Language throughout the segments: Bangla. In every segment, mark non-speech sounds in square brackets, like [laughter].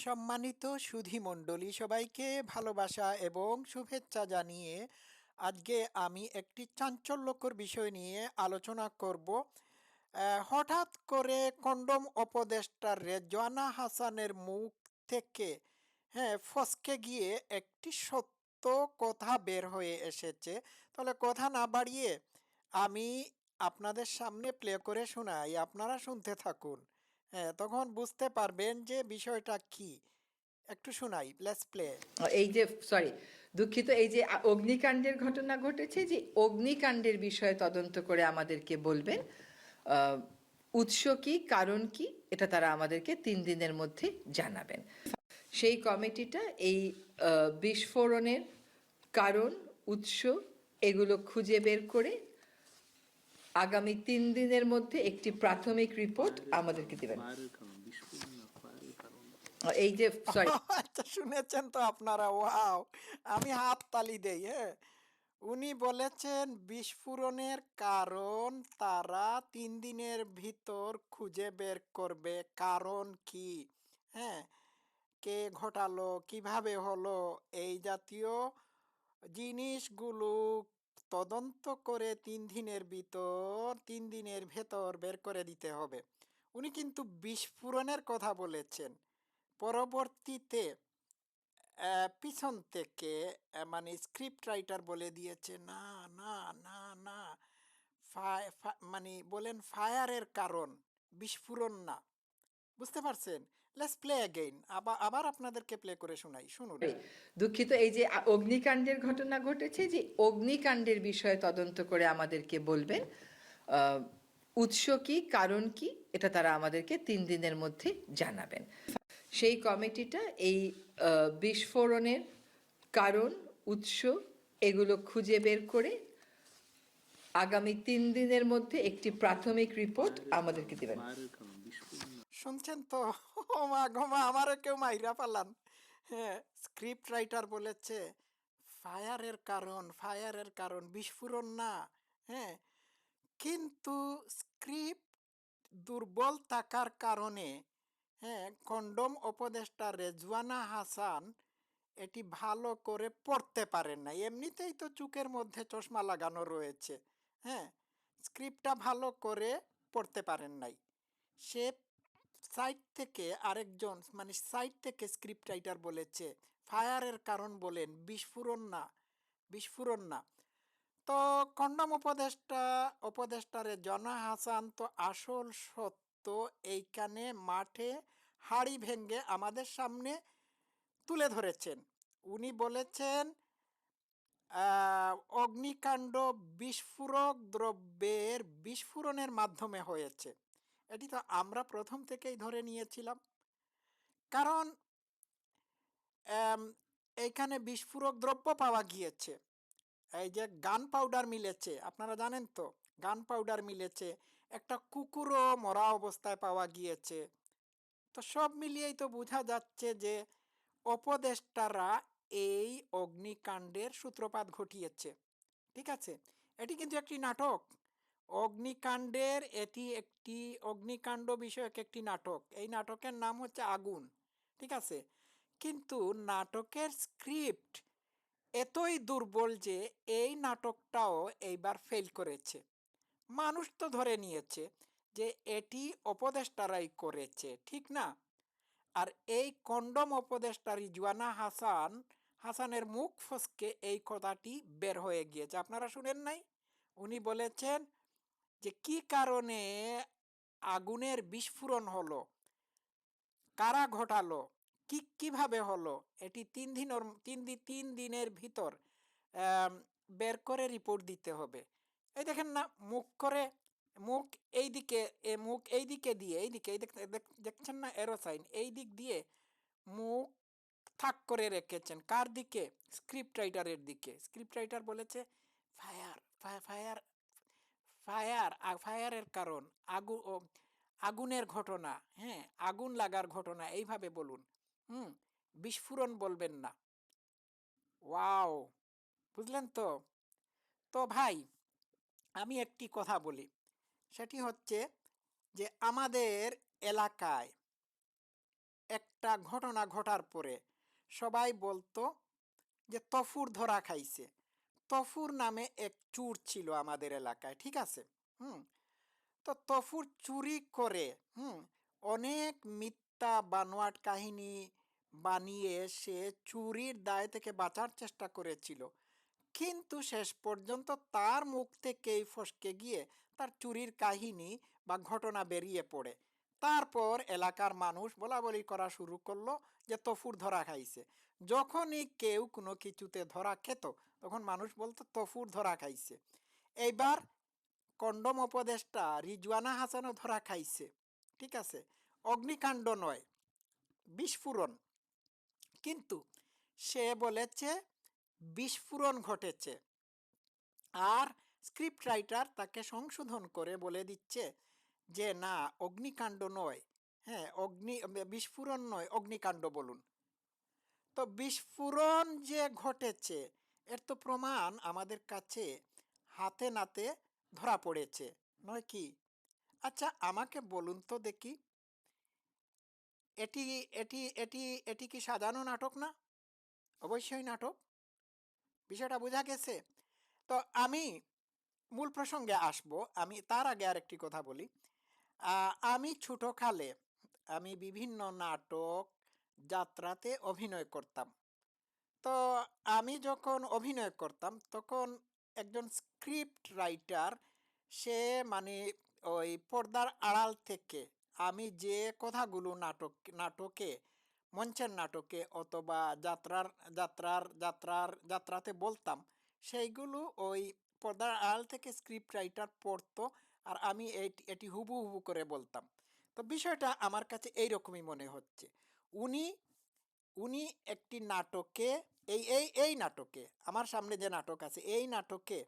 সম্মানিত সুধীমণ্ডলী সবাইকে ভালোবাসা এবং শুভেচ্ছা জানিয়ে আজকে আমি একটি চাঞ্চল্যকর বিষয় নিয়ে আলোচনা করব। হঠাৎ করে কন্ডম উপদেষ্টা রেজওয়ানা হাসানের মুখ থেকে হ্যাঁ ফসকে গিয়ে একটি সত্য কথা বের হয়ে এসেছে। তাহলে কথা না বাড়িয়ে আমি আপনাদের সামনে প্লে করে শোনাই। আপনারা শুনতে থাকুন। হ্যাঁ তখন বুঝতে পারবেন যে বিষয়টা কি। একটু শোনাই লেটস প্লে এই যে সরি দুঃখিত, এই যে অগ্নিকাণ্ডের ঘটনা ঘটেছে যে অগ্নিকাণ্ডের বিষয়ে তদন্ত করে আমাদেরকে বলবেন উৎস কি, কারণ কি, এটা তারা আমাদেরকে তিন দিনের মধ্যে জানাবেন। সেই কমিটিটা এই বিস্ফোরণের কারণ, উৎস, এগুলো খুঁজে বের করে আগামী তিন দিনের মধ্যে একটি প্রাথমিক রিপোর্ট আমাদেরকে দেবেন। এই যে সরি [laughs] আচ্ছা শুনেছেন তো আপনারা, ওয়াও। আমি হাত তালি দেই হ্যাঁ। উনি বলেছেন, বিস্ফোরণের কারণ তারা তিন দিনের ভিতর খুঁজে বের করবে। কারণ কি? হ্যাঁ কে ঘটালো? কীভাবে হলো? এই জাতীয় জিনিসগুলো তদন্ত করে তিন দিনের ভিতর, তিন দিনের ভেতর বের করে দিতে হবে। উনি কিন্তু বিস্ফোরণের কথা বলেছেন। পরবর্তীতে পিছন থেকে মানে স্ক্রিপ্ট রাইটার বলে দিয়েছে, না না না না মানে বলেন ফায়ারের কারণ বিস্ফোরণ না। বুঝতে পারছেন? লেটস প্লে অ্যাগেইন আবার আবার আপনাদেরকে প্লে করে শোনাই। শুনুন। দুঃখিত এই যে অগ্নিকাণ্ডের ঘটনা ঘটেছে যে অগ্নিকাণ্ডের বিষয়ে তদন্ত করে আমাদেরকে বলবেন উৎস কি কারণ কি এটা তারা আমাদেরকে তিন দিনের মধ্যে জানাবেন। সেই কমিটিটা এই বিস্ফোরণের কারণ উৎস এগুলো খুঁজে বের করে আগামী তিন দিনের মধ্যে একটি প্রাথমিক রিপোর্ট আমাদেরকে দেবেন। শুনছেন তো? ও মা গো মা আমারও কেউ মাইরা পালান হ্যাঁ স্ক্রিপ্ট রাইটার বলেছে, ফায়ারের কারণ ফায়ারের কারণ, বিস্ফোরণ না। হ্যাঁ কিন্তু স্ক্রিপ্ট দুর্বল থাকার কারণে হ্যাঁ কন্ডম উপদেষ্টা রেজওয়ানা হাসান এটি ভালো করে পড়তে পারেন না এমনিতেই তো চুকের মধ্যে চশমা লাগানো রয়েছে। হ্যাঁ স্ক্রিপ্টটা ভালো করে পড়তে পারেন নাই। সে সাইড থেকে আরেকজন মানে সাইট থেকে স্ক্রিপ্ট রাইটার বলেছে, ফায়ারের কারণ বলেন, বিস্ফোরণ না বিস্ফোরণ না। তো কন্ডম উপদেষ্টা, উপদেষ্টারে জনা হাসান, তো আসল সত্য এইখানে মাঠে হাড়ি ভেঙ্গে আমাদের সামনে তুলে ধরেছেন। উনি বলেছেন অগ্নিকাণ্ড বিস্ফোরক দ্রব্যের বিস্ফোরণের মাধ্যমে হয়েছে। এটি তো আমরা প্রথম থেকেই ধরে নিয়েছিলাম। কারণ এইখানে বিস্ফোরক দ্রব্য পাওয়া গিয়েছে। এই যে গান পাউডার মিলেছে, আপনারা জানেন তো? গান পাউডার মিলেছে, একটা কুকুরও মরা অবস্থায় পাওয়া গিয়েছে। তো সব মিলিয়েই তো বোঝা যাচ্ছে যে অপদেষ্টারা এই অগ্নিকাণ্ডের সূত্রপাত ঘটিয়েছে। ঠিক আছে? এটি কিন্তু একটি নাটক। অগ্নিকাণ্ডের এটি একটি অগ্নিকাণ্ড বিষয়ক একটি নাটক। এই নাটকের নাম হচ্ছে আগুন, ঠিক আছে? কিন্তু নাটকের স্ক্রিপ্ট এতই দুর্বল যে এই নাটকটাও এইবার ফেল করেছে। মানুষ তো ধরে নিয়েছে যে এটি উপদেষ্টারাই করেছে, ঠিক না? আর এই কন্ডম উপদেষ্টা রিজওয়ানা হাসান, হাসানের মুখ ফসকে এই কথাটি বের হয়ে গিয়েছে। আপনারা শুনেন নাই? উনি বলেছেন যে, কি কারণে আগুনের বিস্ফোরণ হলো? কারা ঘটালো? কি, কীভাবে হলো? এটি তিন দিনের, তিন দিন তিন দিনের ভিতর বের করে রিপোর্ট দিতে হবে। এই দেখেন না, মুখ করে, মুখ এই দিকে এ মুখ এই দিকে দিয়ে এই দিকে এই দেখ- দেখ- দেখছেন না এরোসাইন এই দিক দিয়ে মুখ থাক করে রেখেছেন। কার দিকে? স্ক্রিপ্ট রাইটারের দিকে। স্ক্রিপ্ট রাইটার বলেছে ফায়ার ফায়ার ফায়ার ফায়ারের কারণ, আগু আগুনের ঘটনা হ্যাঁ আগুন লাগার ঘটনা, এইভাবে বলুন। হুম, বিস্ফোরণ বলবেন না। ওয়াও, বুঝলেন তো? তো ভাই, আমি একটি কথা বলি। সেটি হচ্ছে যে আমাদের এলাকায় একটা ঘটনা ঘটার পরে সবাই বলতো যে তফুর ধরা খাইছে। তফুর নামে এক চুর ছিল আমাদের এলাকায়, ঠিক আছে? হুম? তো তফুর চুরি করে, হুম? অনেক মিথ্যা বানোয়াট কাহিনী বানিয়ে সে চুরির দায় থেকে বাঁচার চেষ্টা করেছিল। কিন্তু শেষ পর্যন্ত তার মুখ থেকেই ফসকে গিয়ে তার চুরির কাহিনী বা ঘটনা বেরিয়ে পড়ে। তারপর এলাকার মানুষ বলা বলি করা শুরু করল যে তফুর ধরা খাইছে। যখনই কেউ কোনো কিছুতে ধরা খেত তখন মানুষ বলতো, তফুর ধরা খাইছে। এইবার কন্ডম উপদেষ্টা রিজওয়ানা হাসানও ধরা খাইছে, ঠিক আছে? অগ্নিকাণ্ড নয়, বিস্ফোরণ। কিন্তু সে বলেছে, বিস্ফোরণ ঘটেছে। আর স্ক্রিপ্ট রাইটার তাকে সংশোধন করে বলে দিচ্ছে যে, না, অগ্নিকাণ্ড নয়। হ্যাঁ অগ্নি, বিস্ফোরণ নয়, অগ্নিকাণ্ড বলুন। তো বিস্ফোরণ যে ঘটেছে এর তো প্রমাণ আমাদের কাছে হাতে নাতে ধরা পড়েছে, নয় কি? আচ্ছা আমাকে বলুন তো দেখি। এটি এটি এটি এটি কি সাজানো নাটক না? অবশ্যই নাটক। বিষয়টা বোঝা গেছে। তো আমি মূল প্রসঙ্গে আসব। আমি তার আগে আরেকটি কথা বলি। আমি ছোটোকালে আমি বিভিন্ন নাটক, যাত্রাতে অভিনয় করতাম। তো আমি যখন অভিনয় করতাম, তখন একজন স্ক্রিপ্ট রাইটার সে মানে ওই পর্দার আড়াল থেকে আমি যে কথাগুলো নাটক, নাটকে, মঞ্চের নাটকে অথবা যাত্রার যাত্রার যাত্রার, যাত্রাতে বলতাম, সেইগুলো ওই পর্দার আড়াল থেকে স্ক্রিপ্ট রাইটার পড়তো আর আমি এটি হুবু হুবু করে বলতাম। তো বিষয়টা আমার কাছে এইরকমই মনে হচ্ছে। উনি উনি একটি নাটকে, এই এই এই নাটকে, আমার সামনে যে নাটক আছে, এই নাটকে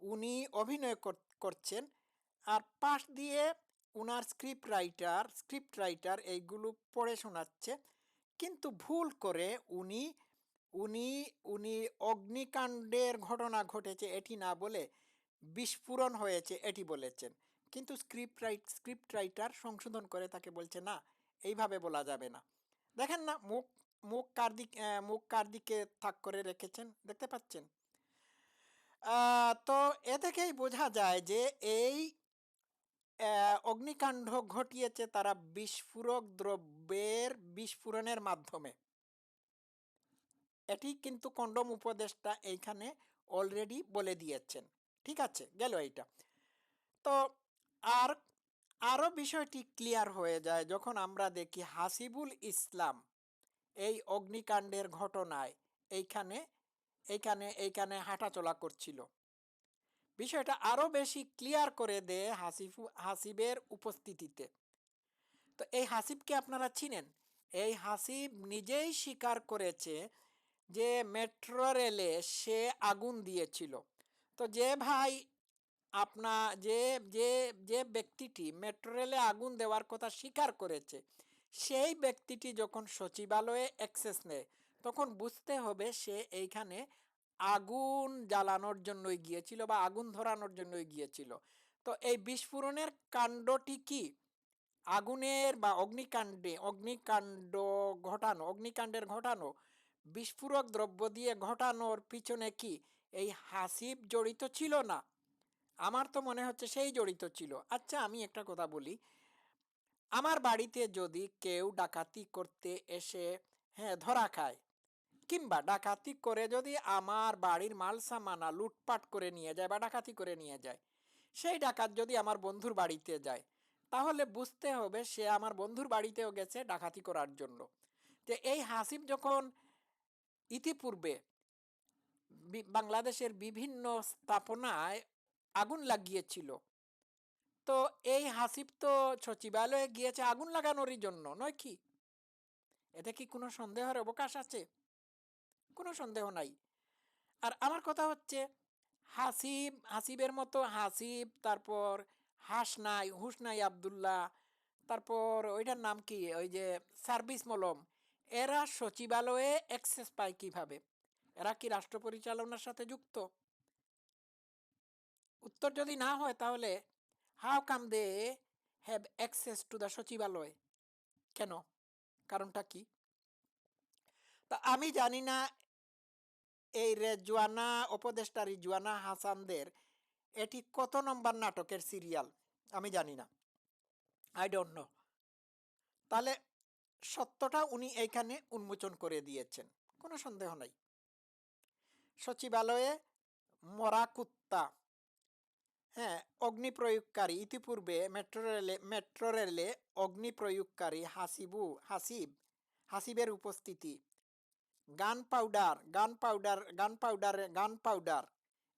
উনি অভিনয় কর- করছেন। আর পাশ দিয়ে উনার স্ক্রিপ্ট রাইটার স্ক্রিপ্ট রাইটার এইগুলো পড়ে শোনাচ্ছে। কিন্তু ভুল করে উনি উনি উনি অগ্নিকাণ্ডের ঘটনা ঘটেছে এটি না বলে বিস্ফোরণ হয়েছে এটি বলেছেন। কিন্তু স্ক্রিপ্ট রাইট স্ক্রিপ্ট রাইটার সংশোধন করে তাকে বলছে, না, এইভাবে বলা যাবে না। দেখেন না, মুখ মুখ কার দিক মুখ কার দিকে থাক করে রেখেছেন? দেখতে পাচ্ছেন? তো এ থেকেই বোঝা যায় যে এই অগ্নিকাণ্ড ঘটিয়েছে তারা বিস্ফোরক দ্রব্যের বিস্ফোরণের মাধ্যমে। এটি কিন্তু কন্ডম উপদেশটা এইখানে অলরেডি বলে দিয়েছেন। ঠিক আছে, গেল এইটা। তো আর, আরও বিষয়টি ক্লিয়ার হয়ে যায় যখন আমরা দেখি হাসিবুল ইসলাম এই অগ্নিকাণ্ডের ঘটনায় এইখানে এইখানে এইখানে হাঁটাচলা করছিল। বিষয়টা আরও বেশি ক্লিয়ার করে দেয় হাসিফু, হাসিবের উপস্থিতিতে। তো এই হাসিবকে আপনারা চিনেন? এই হাসিব নিজেই স্বীকার করেছে যে মেট্রো রেলে সে আগুন দিয়েছিল। তো যে ভাই আপনা, যে যে যে ব্যক্তিটি মেট্রো রেলে আগুন দেওয়ার কথা স্বীকার করেছে সেই ব্যক্তিটি যখন সচিবালয়ে অ্যাক্সেস নেয়, তখন বুঝতে হবে সে এইখানে আগুন জ্বালানোর জন্যই গিয়েছিল বা আগুন ধরানোর জন্যই গিয়েছিল। তো এই বিস্ফোরণের কাণ্ডটি কি? আগুনের বা অগ্নিকাণ্ডে, অগ্নিকাণ্ড ঘটানো, অগ্নিকাণ্ডের ঘটানো, বিস্ফোরক দ্রব্য দিয়ে ঘটানোর পিছনে কি এই হাসিব জড়িত ছিল না? আমার তো মনে হচ্ছে সেই জড়িত ছিল। আচ্ছা আমি একটা কথা বলি। আমার বাড়িতে যদি কেউ ডাকাতি করতে এসে হ্যাঁ ধরা খায় কিংবা ডাকাতি করে যদি আমার বাড়ির মাল সামানা লুটপাট করে নিয়ে যায় বা ডাকাতি করে নিয়ে যায়, সেই ডাকাত যদি আমার বন্ধুর বাড়িতে যায়, তাহলে বুঝতে হবে সে আমার বন্ধুর বাড়িতেও গেছে ডাকাতি করার জন্য। যে এই হাসিব যখন ইতিপূর্বে বাংলাদেশের বিভিন্ন স্থাপনায় আগুন লাগিয়েছিল তো এই হাসিব তো সচিবালয়ে গিয়েছে আগুন লাগানোরই জন্য, নয় কি? এতে কি কোনো সন্দেহের অবকাশ আছে? কোনো সন্দেহ নাই। আর আমার কথা হচ্ছে, হাসিব, হাসিবের মতো হাসিব, তারপর হাসনাই হুসনাই আবদুল্লাহ, তারপর ওইটার নাম কি? ওই যে সার্ভিস মলম, এরা সচিবালয়ে অ্যাক্সেস পায় কীভাবে? এরা কি রাষ্ট্র পরিচালনার সাথে যুক্ত? উত্তর যদি না হয় তাহলে how come they have access to the সচিবালয়? কেন? কারণটা কি? তা আমি জানি না এই রেজওয়ানা উপদেষ্টা রিজওয়ানা হাসানদের, এটি কত নম্বর নাটকের সিরিয়াল? আমি জানি না। আই ডোন্ট নো তাহলে সত্যটা উনি এইখানে উন্মোচন করে দিয়েছেন। কোনো সন্দেহ নাই। সচিবালয়ে মরা কুত্তা। হ্যাঁ অগ্নি প্রয়োগকারী ইতিপূর্বে মেট্রো রেলে মেট্রো রেলে অগ্নি প্রয়োগকারী হাসিবু, হাসিব, হাসিবের উপস্থিতি। গান পাউডার গান পাউডার গান পাউডার গান পাউডার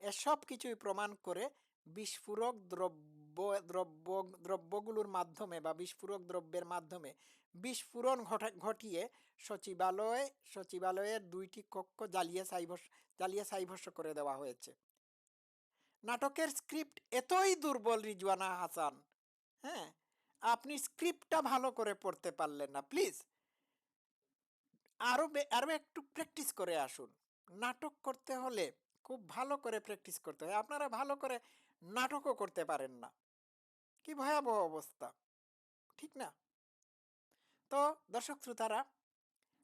এসব কিছুই প্রমাণ করে বিস্ফোরক দ্রব্য দ্রব্য, দ্রব্যগুলোর মাধ্যমে বা বিস্ফোরক দ্রব্যের মাধ্যমে বিস্ফোরণ ঘটা, ঘটিয়ে সচিবালয়, সচিবালয়ের দুইটি কক্ষ জ্বালিয়ে সাইভস জ্বালিয়ে সাইভস্য করে দেওয়া হয়েছে। নাটকের স্ক্রিপ্ট এতই দুর্বল রিজওয়ানা হাসান। হ্যাঁ? আপনি স্ক্রিপ্টটা ভালো করে পড়তে পারলেন না, প্লিজ। আরও আরও একটু প্র্যাকটিস করে আসুন। নাটক করতে হলে খুব ভালো করে প্র্যাকটিস করতে হয়। আপনারা ভালো করে নাটকও করতে পারেন না। কি ভয়াবহ অবস্থা। ঠিক না? তো দর্শক শ্রোতারা,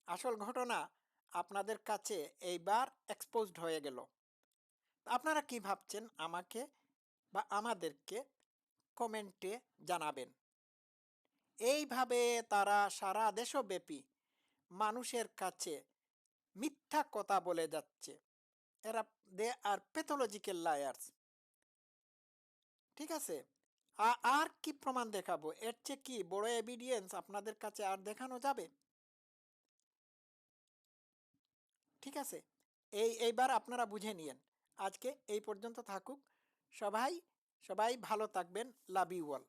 আসল ঘটনা আপনাদের কাছে এইবার এক্সপোজড হয়ে গেল। আপনারা কি ভাবছেন আমাকে বা আমাদেরকে কমেন্টে জানাবেন? এইভাবে তারা সারা দেশব্যাপী মানুষের কাছে মিথ্যা কথা বলে যাচ্ছে। এরা দে আর প্যাথোলজিক্যাল লায়ার্স ঠিক আছে? আর কি প্রমাণ দেখাবো? এর চেয়ে কি বড় এভিডিয়েন্স আপনাদের কাছে আর দেখানো যাবে? ঠিক আছে? এই, এইবার আপনারা বুঝে নিয়েন। আজকে এই পর্যন্ত থাকুক। সবাই সবাই ভালো থাকবেন। Love you all